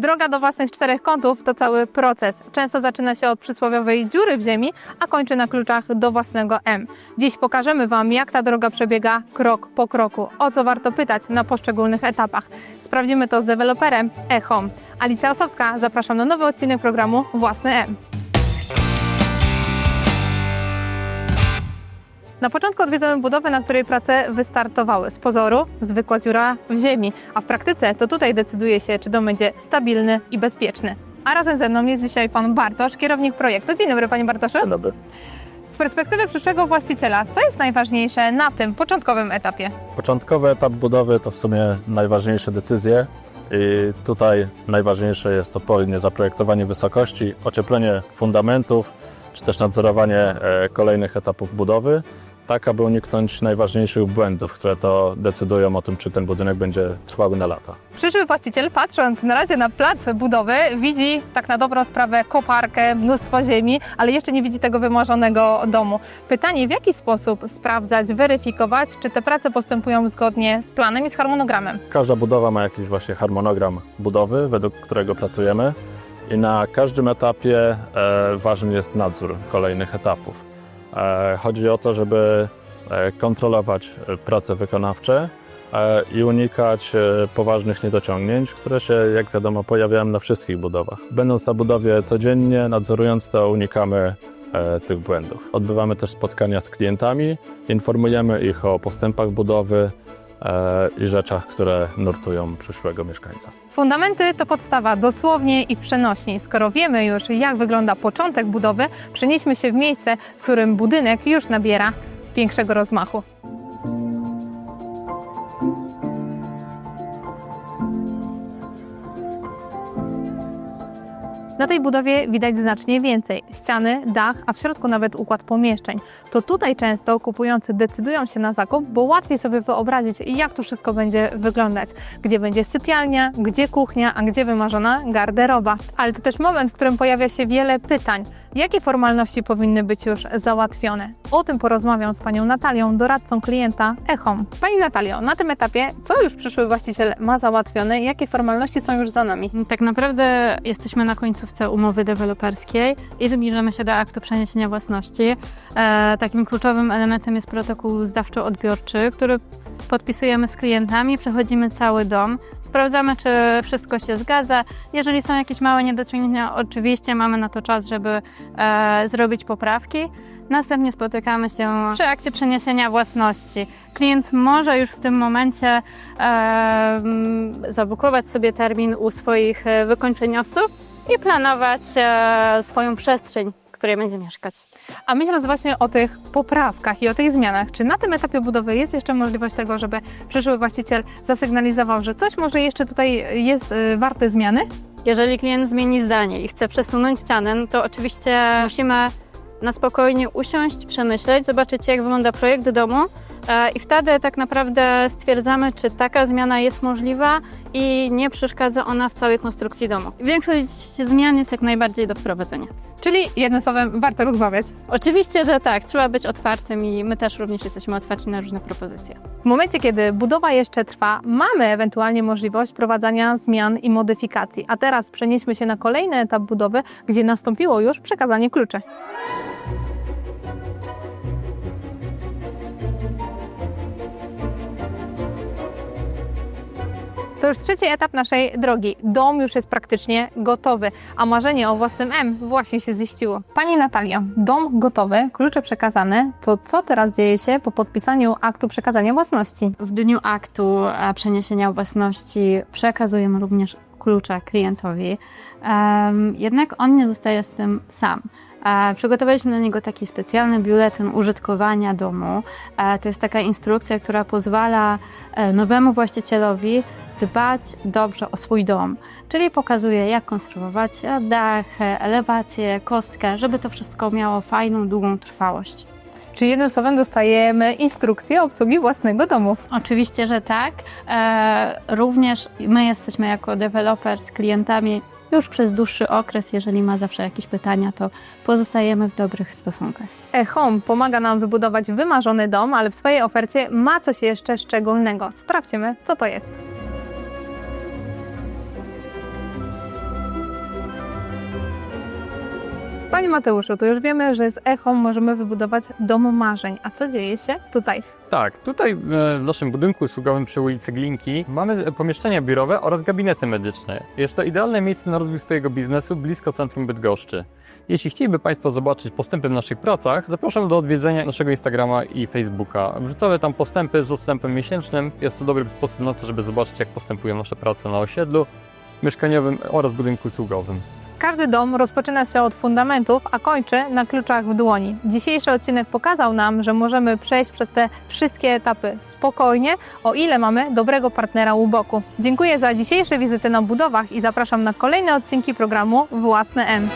Droga do własnych czterech kątów to cały proces. Często zaczyna się od przysłowiowej dziury w ziemi, a kończy na kluczach do własnego M. Dziś pokażemy Wam, jak ta droga przebiega krok po kroku, o co warto pytać na poszczególnych etapach. Sprawdzimy to z deweloperem e-home. Alicja Osowska, zapraszam na nowy odcinek programu Własny M. Na początku odwiedzamy budowę, na której prace wystartowały. Z pozoru zwykła dziura w ziemi, a w praktyce to tutaj decyduje się, czy dom będzie stabilny i bezpieczny. A razem ze mną jest dzisiaj pan Bartosz, kierownik projektu. Dzień dobry, panie Bartoszu. Dzień dobry. Z perspektywy przyszłego właściciela, co jest najważniejsze na tym początkowym etapie? Początkowy etap budowy to w sumie najważniejsze decyzje i tutaj najważniejsze jest odpowiednie zaprojektowanie wysokości, ocieplenie fundamentów, czy też nadzorowanie e, kolejnych etapów budowy, tak aby uniknąć najważniejszych błędów, które to decydują o tym, czy ten budynek będzie trwały na lata. Przyszły właściciel, patrząc na razie na plac budowy, widzi tak na dobrą sprawę koparkę, mnóstwo ziemi, ale jeszcze nie widzi tego wymarzonego domu. Pytanie, w jaki sposób sprawdzać, weryfikować, czy te prace postępują zgodnie z planem i z harmonogramem? Każda budowa ma jakiś właśnie harmonogram budowy, według którego pracujemy i na każdym etapie e, ważny jest nadzór kolejnych etapów. E, chodzi o to, żeby e, kontrolować e, prace wykonawcze i unikać poważnych niedociągnięć, które się, jak wiadomo, pojawiają na wszystkich budowach. Będąc na budowie codziennie, nadzorując to, unikamy tych błędów. Odbywamy też spotkania z klientami, informujemy ich o postępach budowy, i rzeczach, które nurtują przyszłego mieszkańca. Fundamenty to podstawa dosłownie i w przenośni. Skoro wiemy już, jak wygląda początek budowy, przenieśmy się w miejsce, w którym budynek już nabiera większego rozmachu. Na tej budowie widać znacznie więcej. Ściany, dach, a w środku nawet układ pomieszczeń. To tutaj często kupujący decydują się na zakup, bo łatwiej sobie wyobrazić, jak to wszystko będzie wyglądać. Gdzie będzie sypialnia, gdzie kuchnia, a gdzie wymarzona garderoba. Ale to też moment, w którym pojawia się wiele pytań. Jakie formalności powinny być już załatwione? O tym porozmawiam z panią Natalią, doradcą klienta Echom. Pani Natalio, na tym etapie, co już przyszły właściciel ma załatwione? Jakie formalności są już za nami? Tak naprawdę jesteśmy na końcówce umowy deweloperskiej i zbliżamy się do aktu przeniesienia własności. E, takim kluczowym elementem jest protokół zdawczo-odbiorczy, który podpisujemy z klientami, przechodzimy cały dom, sprawdzamy, czy wszystko się zgadza. Jeżeli są jakieś małe niedociągnięcia, oczywiście mamy na to czas, żeby e, zrobić poprawki. Następnie spotykamy się przy akcie przeniesienia własności. Klient może już w tym momencie e, zabukować sobie termin u swoich e, wykończeniowców i planować e, swoją przestrzeń, w której będzie mieszkać. A myśląc właśnie o tych poprawkach i o tych zmianach, czy na tym etapie budowy jest jeszcze możliwość tego, żeby przyszły właściciel zasygnalizował, że coś może jeszcze tutaj jest y, warte zmiany? Jeżeli klient zmieni zdanie i chce przesunąć ścianę, no to oczywiście musimy na spokojnie usiąść, przemyśleć, zobaczyć jak wygląda projekt domu i wtedy tak naprawdę stwierdzamy, czy taka zmiana jest możliwa i nie przeszkadza ona w całej konstrukcji domu. Większość zmian jest jak najbardziej do wprowadzenia. Czyli jednym słowem, warto rozmawiać. Oczywiście, że tak, trzeba być otwartym i my też również jesteśmy otwarci na różne propozycje. W momencie, kiedy budowa jeszcze trwa, mamy ewentualnie możliwość prowadzenia zmian i modyfikacji. A teraz przenieśmy się na kolejny etap budowy, gdzie nastąpiło już przekazanie kluczy. Już trzeci etap naszej drogi. Dom już jest praktycznie gotowy, a marzenie o własnym M właśnie się ziściło. Pani Natalia, dom gotowy, klucze przekazane. To co teraz dzieje się po podpisaniu aktu przekazania własności? W dniu aktu e, przeniesienia własności przekazujemy również klucze klientowi, Em, jednak on nie zostaje z tym sam. Przygotowaliśmy dla niego taki specjalny biuletyn użytkowania domu. To jest taka instrukcja, która pozwala e, nowemu właścicielowi dbać dobrze o swój dom, czyli pokazuje jak konstruować dach, elewację, kostkę, żeby to wszystko miało fajną, długą trwałość. Czyli jednym słowem dostajemy instrukcję obsługi własnego domu. Oczywiście, że tak. E, również my jesteśmy jako deweloper z klientami już przez dłuższy okres. Jeżeli ma zawsze jakieś pytania, to pozostajemy w dobrych stosunkach. E-Home pomaga nam wybudować wymarzony dom, ale w swojej ofercie ma coś jeszcze szczególnego. Sprawdźmy, co to jest. Panie Mateuszu, to już wiemy, że z Echą możemy wybudować dom marzeń. A co dzieje się tutaj? Tak, tutaj e, w naszym budynku usługowym przy ulicy Glinki mamy pomieszczenia biurowe oraz gabinety medyczne. Jest to idealne miejsce na rozwój swojego biznesu blisko centrum Bydgoszczy. Jeśli chcieliby Państwo zobaczyć postępy w naszych pracach, zapraszam do odwiedzenia naszego Instagrama i Facebooka. Wrzucamy tam postępy z odstępem miesięcznym. Jest to dobry sposób na to, żeby zobaczyć, jak postępują nasze prace na osiedlu mieszkaniowym oraz budynku usługowym. Każdy dom rozpoczyna się od fundamentów, a kończy na kluczach w dłoni. Dzisiejszy odcinek pokazał nam, że możemy przejść przez te wszystkie etapy spokojnie, o ile mamy dobrego partnera u boku. Dziękuję za dzisiejsze wizyty na budowach i zapraszam na kolejne odcinki programu Własne M.